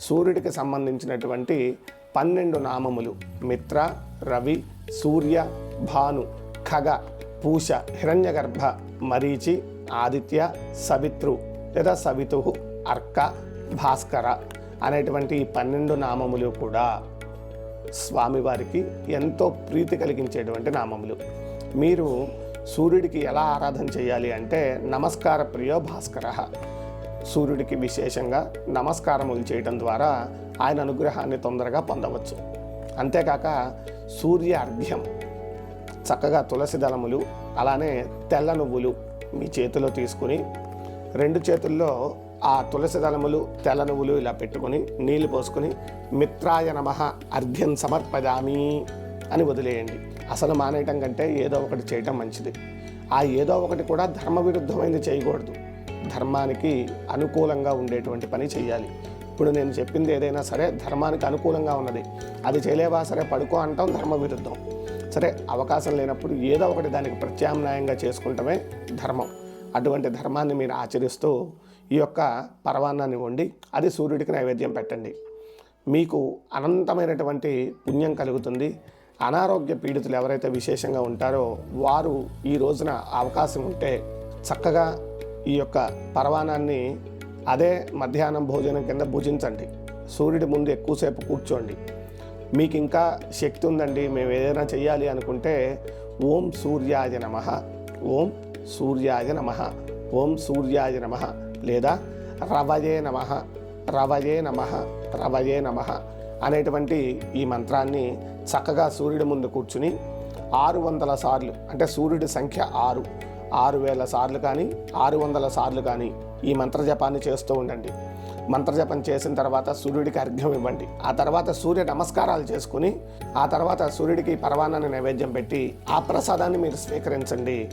సూర్యుడికి సంబంధించినటువంటి పన్నెండు నామములు. మిత్ర రవి సూర్య భాను ఖగ పూష హిరణ్యగర్భ మరీచి ఆదిత్య సవిత్రు లేదా సవితు అర్క భాస్కర అనేటువంటి ఈ పన్నెండు నామములు కూడా స్వామివారికి ఎంతో ప్రీతి కలిగించేటువంటి నామములు. మీరు సూర్యుడికి ఎలా ఆరాధన చేయాలి అంటే నమస్కార ప్రియో భాస్కర సూర్యుడికి విశేషంగా నమస్కారములు చేయటం ద్వారా ఆయన అనుగ్రహాన్ని తొందరగా పొందవచ్చు. అంతేకాక సూర్య అర్ఘ్యం చక్కగా తులసి దళములు అలానే తెల్ల నువ్వులు మీ చేతిలో తీసుకుని రెండు చేతుల్లో ఆ తులసి దళములు తెల్ల నువ్వులు ఇలా పెట్టుకొని నీళ్ళు పోసుకొని మిత్రాయ నమ అర్ఘ్యం సమర్పదామి అని వదిలేయండి. అసలు మానేయటం కంటే ఏదో ఒకటి చేయటం మంచిది. ఆ ఏదో ఒకటి కూడా ధర్మ విరుద్ధమైనది చేయకూడదు. ధర్మానికి అనుకూలంగా ఉండేటువంటి పని చేయాలి ఇప్పుడు నేను చెప్పింది ఏదైనా సరే ధర్మానికి అనుకూలంగా ఉన్నది. అది చేయలేవా? సరే పడుకో అంటాం ధర్మ విరుద్ధం. సరే అవకాశం లేనప్పుడు ఏదో ఒకటి దానికి ప్రత్యామ్నాయంగా చేసుకుంటమే ధర్మం. అటువంటి ధర్మాన్ని మీరు ఆచరిస్తూ ఈ యొక్క పరవాన్నాన్ని వండి అది సూర్యుడికి నైవేద్యం పెట్టండి. మీకు అనంతమైనటువంటి పుణ్యం కలుగుతుంది. అనారోగ్య పీడితులు ఎవరైతే విశేషంగా ఉంటారో వారు ఈ రోజున అవకాశం ఉంటే చక్కగా ఈ యొక్క పరవాణాన్ని అదే మధ్యాహ్నం భోజనం కింద భుజించండి. సూర్యుడి ముందు ఎక్కువసేపు కూర్చోండి. మీకు ఇంకా శక్తి ఉందండి మేము ఏదైనా చేయాలి అనుకుంటే ఓం సూర్యాయ నమ ఓం సూర్యాయ నమ ఓం సూర్యాయ నమ లేదా రవయే నమ రవయే నమ రవయే నమ అనేటువంటి ఈ మంత్రాన్ని చక్కగా సూర్యుడి ముందు కూర్చుని ఆరు వందల సార్లు అంటే సూర్యుడి సంఖ్య ఆరు ఆరు వేల సార్లు కానీ ఆరు వందల సార్లు కానీ ఈ మంత్రజపాన్ని చేస్తూ ఉండండి. మంత్రజపం చేసిన తర్వాత సూర్యుడికి అర్ఘ్యం ఇవ్వండి. ఆ తర్వాత సూర్య నమస్కారాలు చేసుకుని ఆ తర్వాత సూర్యుడికి పరవానాన్ని నైవేద్యం పెట్టి ఆ ప్రసాదాన్ని మీరు స్వీకరించండి.